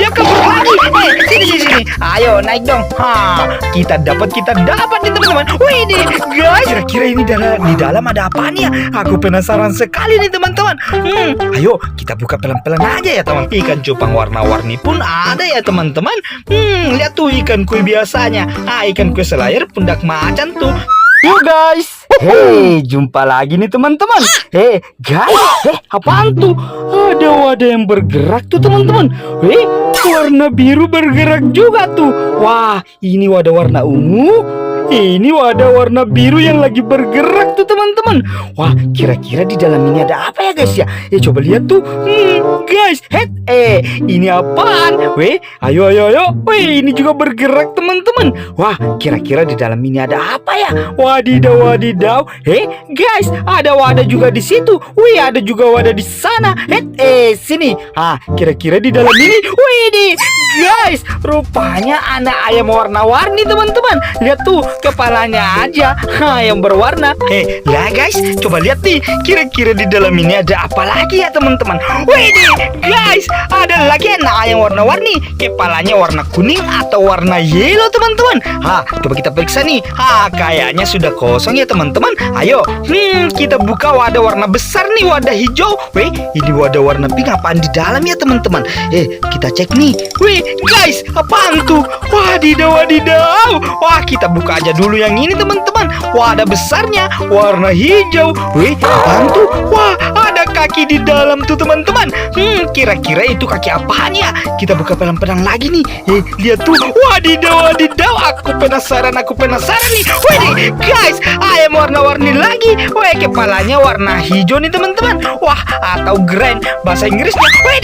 dia kabur lagi. Eh, sini sini sini. Ayo naik dong. Ha, kita dapat kita dapat nih teman-teman. Wih nih, guys. Kira-kira ini dalam di dalam ada apa nih ya? Aku penasaran sekali nih teman-teman. Hmm, ayo kita buka pelan-pelan aja ya teman. Ikan cupang warna-warni pun ada ya teman-teman. Hmm, lihat tuh ikan kue biasanya. Ah, ikan kue selayar pundak macan tuh. Yuk guys. Hei, jumpa lagi nih teman-teman. Hei, guys. Eh, apaan tuh? Ada wadah yang bergerak tuh teman-teman. Hei, warna biru bergerak juga tuh. Wah, ini wadah warna ungu. Ini wadah warna biru yang lagi bergerak tuh teman-teman. Wah, kira-kira di dalam ini ada apa ya guys ya? Ya coba lihat tuh. Hmm, guys, head eh ini apaan? Weh, ayo ayo ayo. Weh, ini juga bergerak teman-teman. Wah, kira-kira di dalam ini ada apa ya? Wadidaw wadidaw. Hei, guys, ada wadah juga di situ. Wih, ada juga wadah di sana. Head eh sini. Ah, kira-kira di dalam ini. Wih, nih, guys, rupanya anak ayam warna-warni teman-teman. Lihat tuh kepalanya aja ha, yang berwarna. Eh, lah guys, coba lihat nih. Kira-kira di dalam ini ada apa lagi ya teman-teman? Wih, guys, ada lagi anak ayam warna-warni. Kepalanya warna kuning atau warna yellow teman-teman. Ha, coba kita periksa nih. Ha, kayaknya sudah kosong ya teman-teman. Ayo, hmm, kita buka wadah warna besar nih, wadah hijau. Wih, ini wadah warna pink apaan di dalam ya teman-teman? Eh, kita cek nih. Wih, guys, apaan tuh? Wadidaw, wadidaw. Wah, kita buka aja dulu yang ini teman-teman. Wadah besarnya warna hijau. Wih, apaan tuh? Wah, ada kaki di dalam tuh teman-teman. Hmm, kira-kira itu kaki apaan ya? Kita buka pelan-pelan lagi nih. Eh, lihat tuh. Wadidaw, wadidaw. Aku penasaran, aku penasaran nih. Wih, guys, ayam warna-warni lagi. Wih, kepalanya warna hijau nih teman-teman. Wah, atau grand bahasa Inggrisnya. Wih,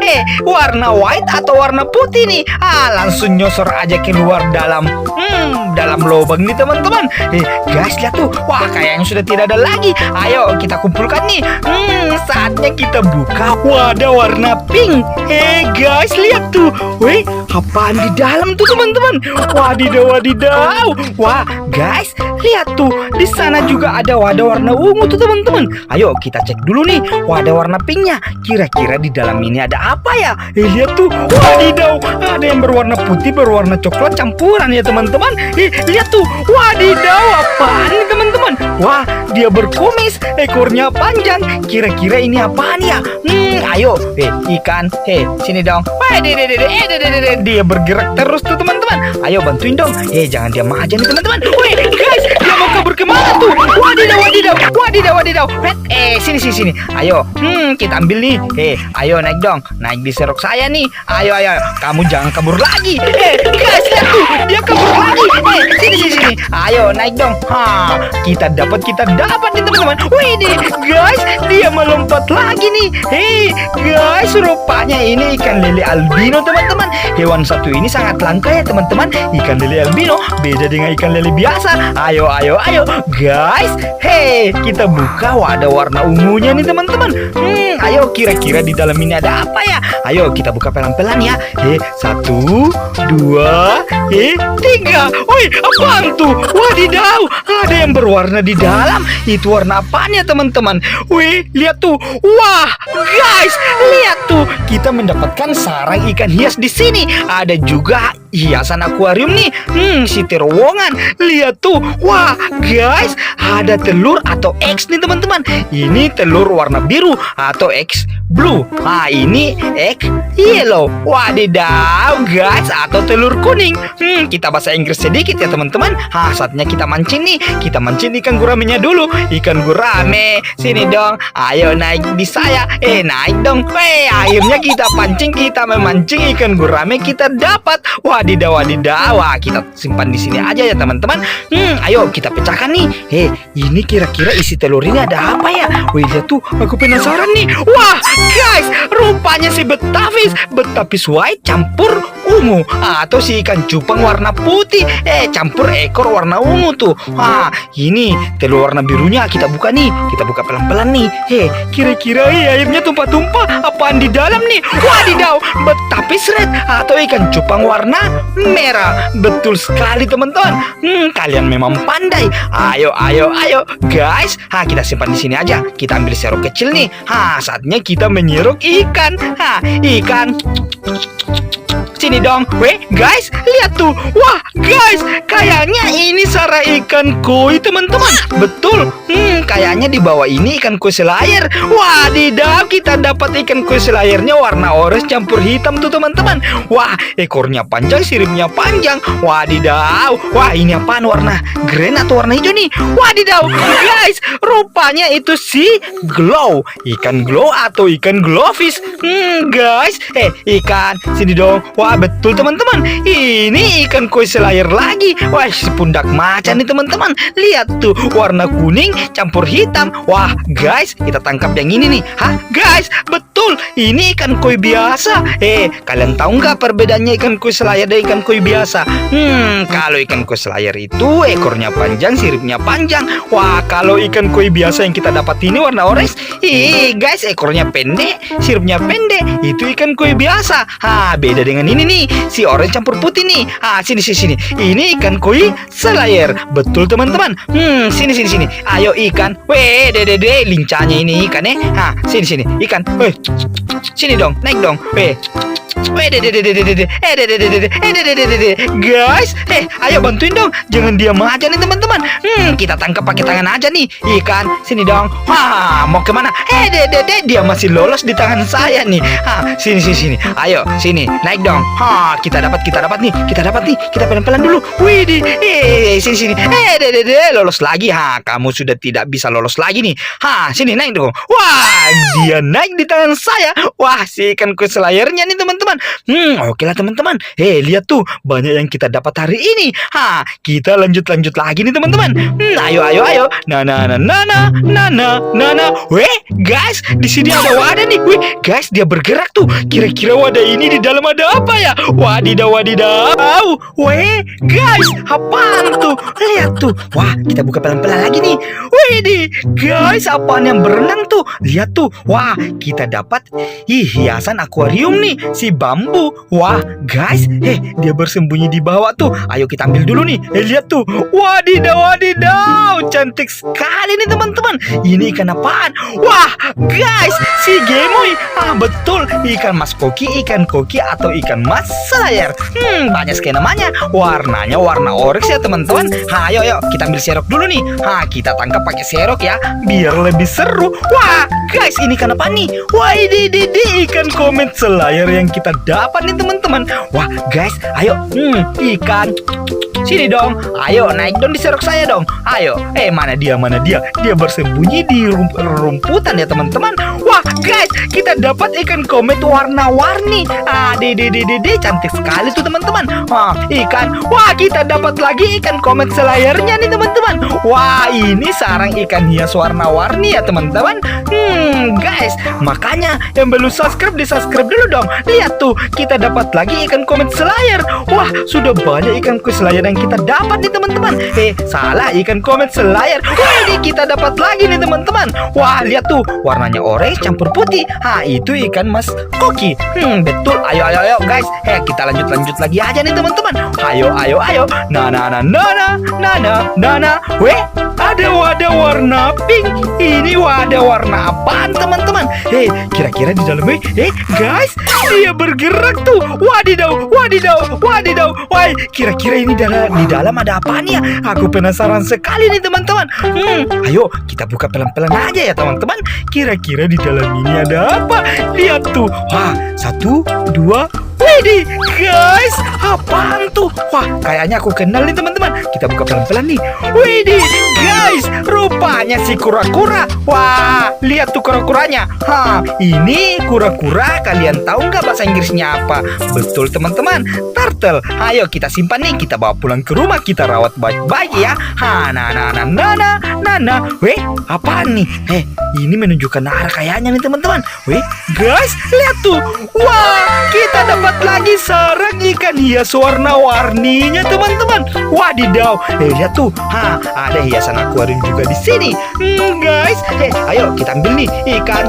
eh, warna white atau warna putih nih. Ah, langsung nyosor aja keluar dalam hmm, dalam lubang nih teman-teman. Eh, guys, lihat tuh. Wah, kayaknya sudah tidak ada lagi. Ayo kita kumpulkan nih. Hmm, saatnya kita buka wadah warna pink. Eh, guys, lihat tuh. Wih, apaan di dalam tuh teman-teman? Wadidaw, wadidaw. Wah, guys, lihat tuh. Di sana juga ada wadah warna ungu tuh teman-teman. Ayo kita cek dulu nih wadah warna pinknya. Kira-kira di dalam ini ada apa ya? Eh, lihat tuh. Wadidaw, ada yang berwarna putih, berwarna coklat campuran ya teman-teman. Eh, lihat tuh. Wadidaw, apaan teman-teman? Wah, dia berkumis, ekornya panjang. Kira-kira ini apaan ya? Hmm, ayo, eh, ikan, eh, sini dong. Wah, eh, dia bergerak terus tuh teman-teman. Ayo bantuin dong. Eh, jangan diam aja nih teman-teman. Wih, guys, dia mau kabur ke mana tuh? Wadidaw, wadidaw, wadidaw, wadidaw. Wait, eh, sini, sini, sini. Ayo, hmm, kita ambil nih. Eh, ayo naik dong. Naik di serok saya nih. Ayo, ayo. Kamu jangan kabur lagi. Eh, guys, lihat tuh, dia kabur lagi. Eh, sini, sini, sini. Ayo naik dong. Ha, kita dapat, kita dapat nih teman-teman. Wih, nih, guys, dia melompat lagi nih. Hei, guys, rupanya ini ikan lele albino teman-teman. Hewan satu ini sangat langka ya teman-teman. Ikan lele albino beda dengan ikan lele biasa. Ayo, ayo, ayo, guys. Hei, kita buka wadah warna ungunya nih teman-teman. Hmm, ayo kira-kira di dalam ini ada apa ya? Ayo kita buka pelan-pelan ya. Eh, satu, dua, eh, tiga. Wih, apaan tuh? Wadidaw, ada yang berwarna di dalam. Itu warna apaan ya teman-teman? Wih, lihat tuh. Wah, guys, lihat tuh. Kita mendapatkan sarang ikan hias di sini. Ada juga hiasan akuarium nih. Hmm, si terowongan. Lihat tuh. Wah, guys, ada telur atau eggs nih teman-teman. Ini telur warna biru atau eggs blue. Nah, ini egg yellow. Wadidaw, guys, atau telur kuning. Hmm, kita bahasa Inggris sedikit ya teman-teman. Hah, saatnya kita mancing nih. Kita mancing ikan guramenya dulu. Ikan gurame, sini dong. Ayo naik di saya. Eh, naik dong. Eh, akhirnya kita pancing, kita memancing ikan gurame kita dapat. Wadidaw, wadidaw. Wah, kita simpan di sini aja ya teman-teman. Hmm, ayo kita pecahkan nih. Hei, ini kira-kira isi telur ini ada apa ya? Wih, lihat tuh, aku penasaran nih. Wah, guys, rupanya si betafis, betafis white campur ungu. Atau si ikan cupang warna putih. Eh campur ekor warna ungu tuh. Wah ini telur warna birunya kita buka nih. Kita buka pelan-pelan nih. Heh kira-kira eh, airnya tumpah-tumpah. Apaan di dalam nih? Wadidaw betapis red. Atau ikan cupang warna merah. Betul sekali teman-teman. Hmm kalian memang pandai. Ayo ayo ayo. Guys ha kita simpan di sini aja. Kita ambil serok kecil nih. Ha saatnya kita menyerok ikan. Ha ikan Sini dong, weh guys, lihat tuh, wah guys, kayaknya ini sarang ikan koi teman-teman. Betul, hmm, kayaknya di bawah ini ikan koi selayar. Wadidaw, kita dapat ikan koi selayarnya warna orange campur hitam tuh teman-teman. Wah, ekornya panjang, siripnya panjang. Wadidaw, wah ini apaan warna green atau warna hijau nih? Wadidaw, guys, rupanya itu si glow, ikan glow atau ikan glowfish. Hmm, guys, eh ikan, sini dong. Wah, betul teman-teman. Ini ikan koi selayar lagi. Wah, si pundak macan nih teman-teman. Lihat tuh, warna kuning campur hitam. Wah, guys, kita tangkap yang ini nih. Hah, guys, betul. Ini ikan koi biasa. Eh, kalian tahu nggak perbedaannya ikan koi selayar dan ikan koi biasa? Hmm, kalau ikan koi selayar itu ekornya panjang, siripnya panjang. Wah, kalau ikan koi biasa yang kita dapat ini warna orange, ih guys, ekornya pendek, siripnya pendek. Itu ikan koi biasa. Ha, beda dengan ini nih, si orange campur putih nih. Ah, sini sini sini. Ini ikan koi selayar. Betul teman-teman. Hmm, sini sini sini. Ayo ikan. Weh, dede dede, lincahnya ini ikan eh. Ha, sini sini. Ikan. Weh. Sini dong, naik dong. Weh. Eh. Eh. Guys, eh, ayo bantuin dong. Jangan diam aja nih teman-teman. Hmm, kita tangkap pakai tangan aja nih. Ikan, sini dong. Wah, mau ke mana? Eh, dede dia masih lolos di tangan saya nih. Ha, sini sini sini. Ayo, sini, naik dong. Ha, kita dapat, kita dapat nih. Kita dapat nih. Kita pelan-pelan dulu. Wih, di, eh, sini sini. Eh, dede lolos lagi. Ha, kamu sudah tidak bisa lolos lagi nih. Ha, sini naik dong. Wah, dia naik di tangan saya. Wah, si ikan kue selayarnya nih teman-teman teman-teman. Hmm, oke lah teman-teman. Hei, lihat tuh banyak yang kita dapat hari ini. Ha, kita lanjut-lanjut lagi nih teman-teman. Hmm, ayo ayo ayo. Nah nah nah nah nah nah nah nah. nah. Weh, guys, di sini ada wadah nih. weh guys, dia bergerak tuh. Kira-kira wadah ini di dalam ada apa ya? Wadidaw wadidaw. Weh, guys, apaan tuh? Lihat tuh. Wah, kita buka pelan-pelan lagi nih. weh guys, apaan yang berenang tuh? Lihat tuh. Wah, kita dapat ih hiasan akuarium nih. Si bambu. Wah, guys, eh, dia bersembunyi di bawah tuh. Ayo kita ambil dulu nih. Eh, lihat tuh. Wadidaw, wadidaw. Cantik sekali nih teman-teman. Ini ikan apaan? Wah, guys, si gemoy. Ah, betul. Ikan mas koki, ikan koki atau ikan mas selayar. Hmm, banyak sekali namanya. Warnanya warna orange ya teman-teman. Ayo, ayo, kita ambil serok dulu nih. Ha, kita tangkap pakai serok ya, biar lebih seru. Wah, guys, ini ikan apa nih? Wah, ini, ini, ini ikan komet selayar yang kita dapat nih teman-teman. Wah, guys, ayo, hmm, ikan. Sini dong, ayo naik dong di serok saya dong. Ayo, eh mana dia, mana dia? Dia bersembunyi di rum- rumputan ya teman-teman. Guys, kita dapat ikan komet warna-warni. Ah, dede cantik sekali tuh teman-teman. Wah, ikan. Wah, kita dapat lagi ikan komet selayarnya nih teman-teman. Wah, ini sarang ikan hias warna-warni ya teman-teman. Hmm, guys, makanya yang belum subscribe di subscribe dulu dong. Lihat tuh, kita dapat lagi ikan komet selayar. Wah, sudah banyak ikan komet selayar yang kita dapat nih teman-teman. Eh, salah ikan komet selayar. Wah, ini kita dapat lagi nih teman-teman. Wah, lihat tuh, warnanya orange campur putih. Ha, itu ikan mas koki. Hmm, betul. Ayo, ayo, ayo, guys. Eh, kita lanjut-lanjut lagi aja nih teman-teman. Ayo, ayo, ayo. Nah, nah, nah, nah, nah, nah, nah, nah, nah. Weh, ada wadah warna pink. Ini wadah warna apaan teman-teman? Eh, kira-kira di dalamnya, eh, guys, dia bergerak tuh. Wadidaw, wadidaw, wadidaw. Wah, kira-kira ini dalam di dalam ada apa nih ya? Aku penasaran sekali nih teman-teman. Hmm, ayo kita buka pelan-pelan aja ya teman-teman. Kira-kira di dalam ini ada apa? Lihat tuh. Wah, satu, dua, Widih, guys, apaan tuh? Wah, kayaknya aku kenal nih teman-teman. Kita buka pelan-pelan nih. Widih, guys, rupanya si kura-kura. Wah, lihat tuh kura-kuranya. Ha, ini kura-kura. Kalian tahu nggak bahasa Inggrisnya apa? Betul teman-teman, turtle. Ayo kita simpan nih, kita bawa pulang ke rumah, kita rawat baik-baik ya. Ha, nah, nah, nah, nah, nah, nah. Weh, apaan nih? Eh, ini menunjukkan arah kayaknya nih teman-teman. Weh, guys, lihat tuh. Wah, kita dapat lagi sarang ikan ikan hias warna-warninya teman-teman. Wadidaw, eh lihat tuh, ha ada hiasan akuarium juga di sini. Hmm, guys, eh ayo kita ambil nih ikan.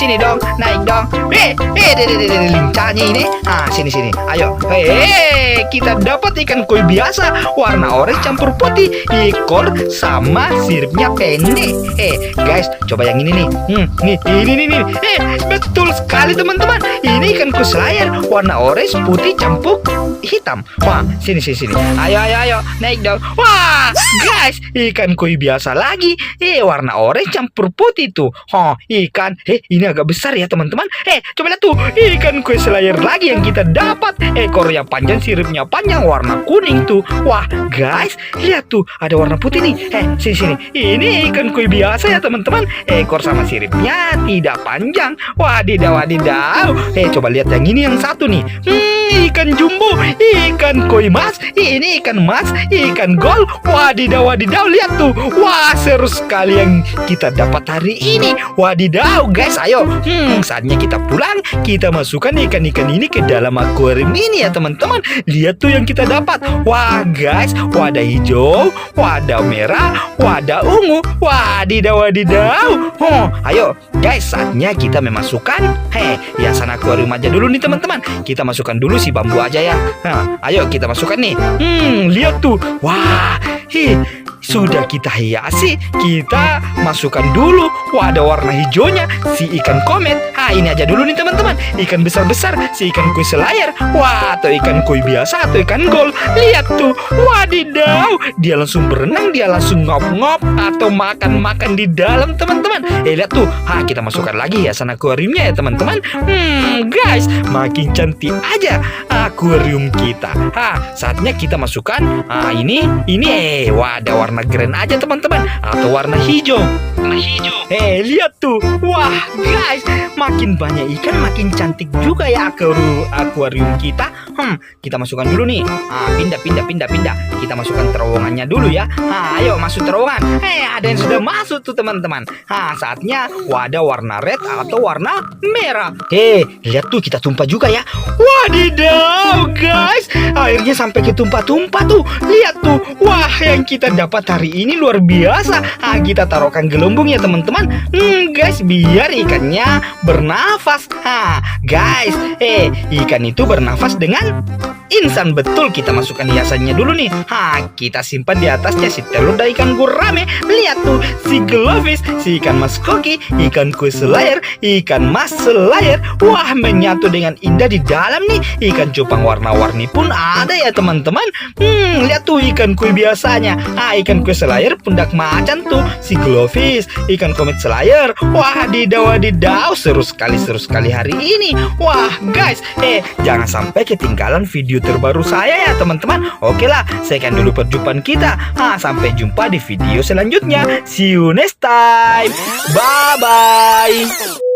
Sini dong, naik dong. Eh, eh, deh, deh, deh, lincahnya ini. Ah, sini, sini. Ayo. Eh, kita dapat ikan koi biasa warna orange campur putih, ekor sama siripnya pendek. Eh, guys, coba yang ini nih. Hmm, nih, ini nih, nih. Eh, betul sekali teman-teman. Ini ikan koi selayar warna orange putih campur hitam. Wah, sini, sini, sini. Ayo, ayo, ayo, naik dong. Wah, guys, ikan koi biasa lagi. Eh, warna orange campur putih tuh. Oh, ikan. Eh, ini agak besar ya teman-teman. Eh, coba lihat tuh, ikan kue selayar lagi yang kita dapat. Ekornya panjang, siripnya panjang, warna kuning tuh. Wah, guys, lihat tuh, ada warna putih nih. Eh, sini sini. Ini ikan kue biasa ya teman-teman. Ekor sama siripnya tidak panjang. Wadidaw, wadidaw. Eh, coba lihat yang ini yang satu nih. Hmm, ikan jumbo, ikan koi mas. Ini ikan mas, ikan gol. Wadidaw, wadidaw. Lihat tuh. Wah, seru sekali yang kita dapat hari ini. Wadidaw, guys, ayo. Hmm, saatnya kita pulang. Kita masukkan ikan-ikan ini ke dalam akuarium ini ya, teman-teman. Lihat tuh yang kita dapat. Wah, guys, wadah hijau, wadah merah, wadah ungu. Wadidaw, wadidaw. Oh, ayo, guys, saatnya kita memasukkan. Hei, hiasan akuarium aja dulu nih, teman-teman. Kita masukkan dulu si bambu aja ya. Nah, ayo kita masukkan nih. Hmm, lihat tuh. Wah, hi, sudah kita hiasi, kita masukkan dulu wadah warna hijaunya si ikan komet. Ah ini aja dulu nih teman-teman, ikan besar-besar, si ikan koi selayar, wah atau ikan koi biasa atau ikan gol. Lihat tuh, wadidaw, dia langsung berenang, dia langsung ngop-ngop atau makan-makan di dalam teman-teman. Eh lihat tuh, ha kita masukkan lagi ya sana akuariumnya ya teman-teman. Hmm guys, makin cantik aja akuarium kita. Ha saatnya kita masukkan, ah ini, ini eh wadah warna keren aja teman-teman atau warna hijau. Warna hijau. Eh, lihat tuh. Wah, guys, makin banyak ikan makin cantik juga ya akuarium kita. Hmm, kita masukkan dulu nih. Ah, pindah pindah pindah pindah. Kita masukkan terowongannya dulu ya. Ah, ayo masuk terowongan. Eh, ada yang sudah masuk tuh teman-teman. Ah, saatnya wadah warna red atau warna merah. Eh, lihat tuh kita tumpah juga ya. Wadidaw, guys. Airnya sampai ketumpah-tumpah tuh. Lihat tuh. Wah, yang kita dapat hari ini luar biasa. Ah, kita taruhkan gelembung ya teman-teman. Hmm, guys, biar ikannya bernafas. Ha, guys, eh, ikan itu bernafas dengan Bye. Insan betul. Kita masukkan hiasannya dulu nih. Ha, kita simpan di atasnya si telur dan ikan gurame. Lihat tuh, si glowfish, si ikan mas koki, ikan kue selayar, ikan mas selayar. Wah, menyatu dengan indah di dalam nih. Ikan cupang warna-warni pun ada ya teman-teman. Hmm, lihat tuh ikan kue biasanya. Ah, ikan kue selayar pundak macan tuh. Si glowfish, ikan komet selayar. Wah, didaw didaw seru sekali seru sekali hari ini. Wah, guys, eh jangan sampai ketinggalan video terbaru saya ya teman-teman. Oke lah, sekian dulu perjumpaan kita. Ah, sampai jumpa di video selanjutnya. See you next time. Bye bye.